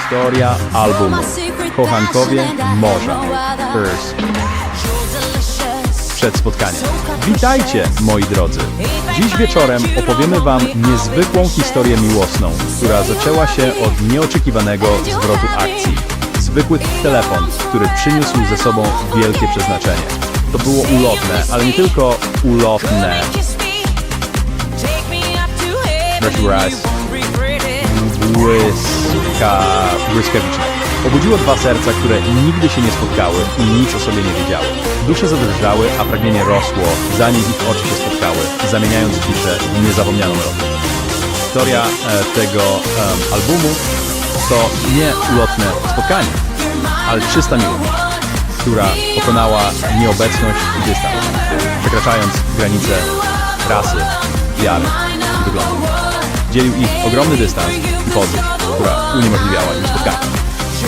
Historia albumu. Kochankowie Morza. Earth. Przed spotkaniem. Witajcie, moi drodzy. Dziś wieczorem opowiemy Wam niezwykłą historię miłosną, która zaczęła się od nieoczekiwanego zwrotu akcji. Zwykły telefon, który przyniósł ze sobą wielkie przeznaczenie. To było ulotne, ale nie tylko ulotne. Rice. Błyska... błyskawiczne. Obudziło dwa serca, które nigdy się nie spotkały i nic o sobie nie wiedziały. Dusze zadrżały, a pragnienie rosło, zanim ich oczy się spotkały, zamieniając ciszę w niezapomnianą melodię. Historia e, tego em, albumu to nie ulotne spotkanie, ale czysta miłość, która pokonała nieobecność i dystans, przekraczając granice rasy, wiary i wyglądu. Dzielił ich ogromny dystans i podróż, która uniemożliwiała im spotkanie.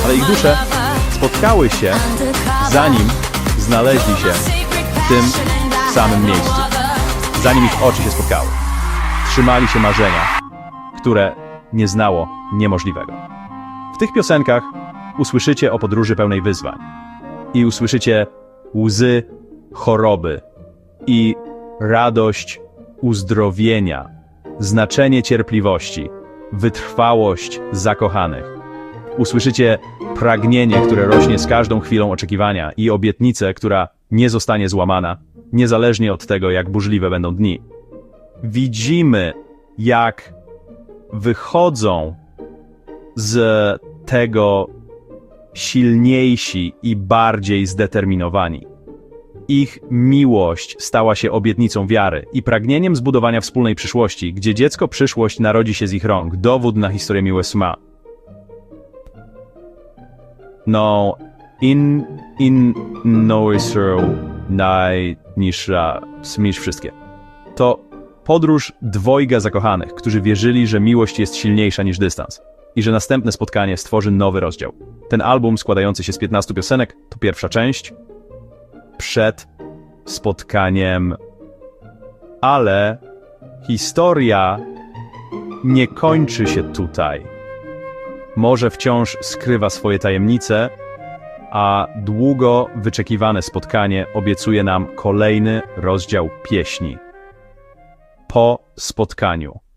Ale ich dusze spotkały się, zanim znaleźli się w tym samym miejscu. Zanim ich oczy się spotkały. Trzymali się marzenia, które nie znało niemożliwego. W tych piosenkach usłyszycie o podróży pełnej wyzwań. I usłyszycie łzy choroby i radość uzdrowienia, znaczenie cierpliwości, wytrwałość zakochanych. Usłyszycie pragnienie, które rośnie z każdą chwilą oczekiwania i obietnicę, która nie zostanie złamana, niezależnie od tego, jak burzliwe będą dni. Widzimy, jak wychodzą z tego silniejsi i bardziej zdeterminowani. Ich miłość stała się obietnicą wiary i pragnieniem zbudowania wspólnej przyszłości, gdzie dziecko przyszłość narodzi się z ich rąk. Dowód na historię miłosma. No, in, in noisro najniższa smisz wszystkie. To podróż dwojga zakochanych, którzy wierzyli, że miłość jest silniejsza niż dystans i że następne spotkanie stworzy nowy rozdział. Ten album składający się z 15 piosenek to pierwsza część przed spotkaniem, ale historia nie kończy się tutaj. Może wciąż skrywa swoje tajemnice, a długo wyczekiwane spotkanie obiecuje nam kolejny rozdział pieśni. Po spotkaniu.